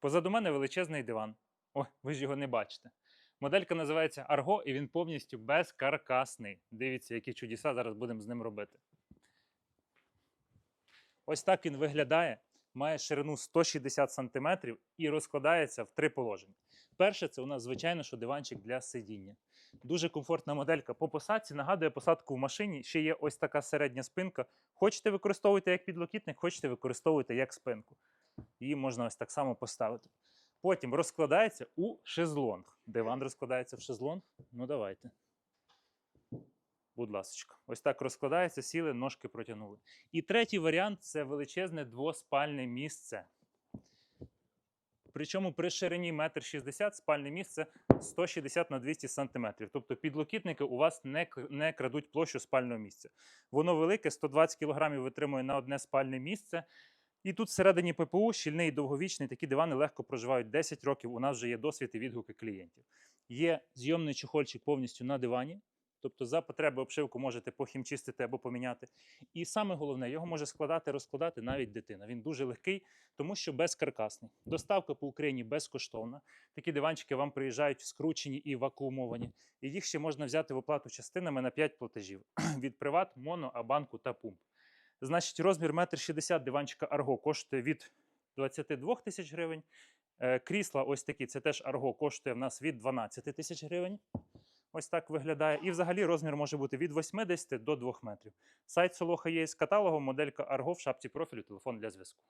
Позаду мене величезний диван. О, ви ж його не бачите. Моделька називається Арго, і він повністю безкаркасний. Дивіться, які чудеса зараз будемо з ним робити. Ось так він виглядає. Має ширину 160 см і розкладається в три положення. Перше, це у нас, звичайно, що диванчик для сидіння. Дуже комфортна моделька по посадці. Нагадує посадку в машині. Ще є ось така середня спинка. Хочете використовуйте як підлокітник, хочете використовуйте як спинку. Її можна ось так само поставити. Потім розкладається у шезлонг. Диван розкладається в шезлонг. Ну давайте. Будь ласка, ось так розкладається, сіли, ножки протягнули. І третій варіант це величезне двоспальне місце. Причому при ширині 1,60 м спальне місце 160 на 200 см. Тобто підлокітники у вас не, не крадуть площу спального місця. Воно велике, 120 кг витримує на одне спальне місце. І тут всередині ППУ щільний і довговічний. Такі дивани легко проживають 10 років. У нас вже є досвід і відгуки клієнтів. Є зйомний чохольчик повністю на дивані. Тобто за потреби обшивку можете похімчистити або поміняти. І саме головне, його може складати, розкладати навіть дитина. Він дуже легкий, тому що безкаркасний. Доставка по Україні безкоштовна. Такі диванчики вам приїжджають скручені і вакуумовані. І їх ще можна взяти в оплату частинами на 5 платежів від приват, моно, абанку та пумп. Значить, розмір 1,60 м диванчика Арго коштує від 22 тисяч гривень. Е, Крісла ось такі, це теж Арго, коштує в нас від 12 тисяч гривень. Ось так виглядає. І взагалі розмір може бути від 80 до 2 метрів. Сайт Солоха є з каталогом, моделька Арго в шапці профілю, телефон для зв'язку.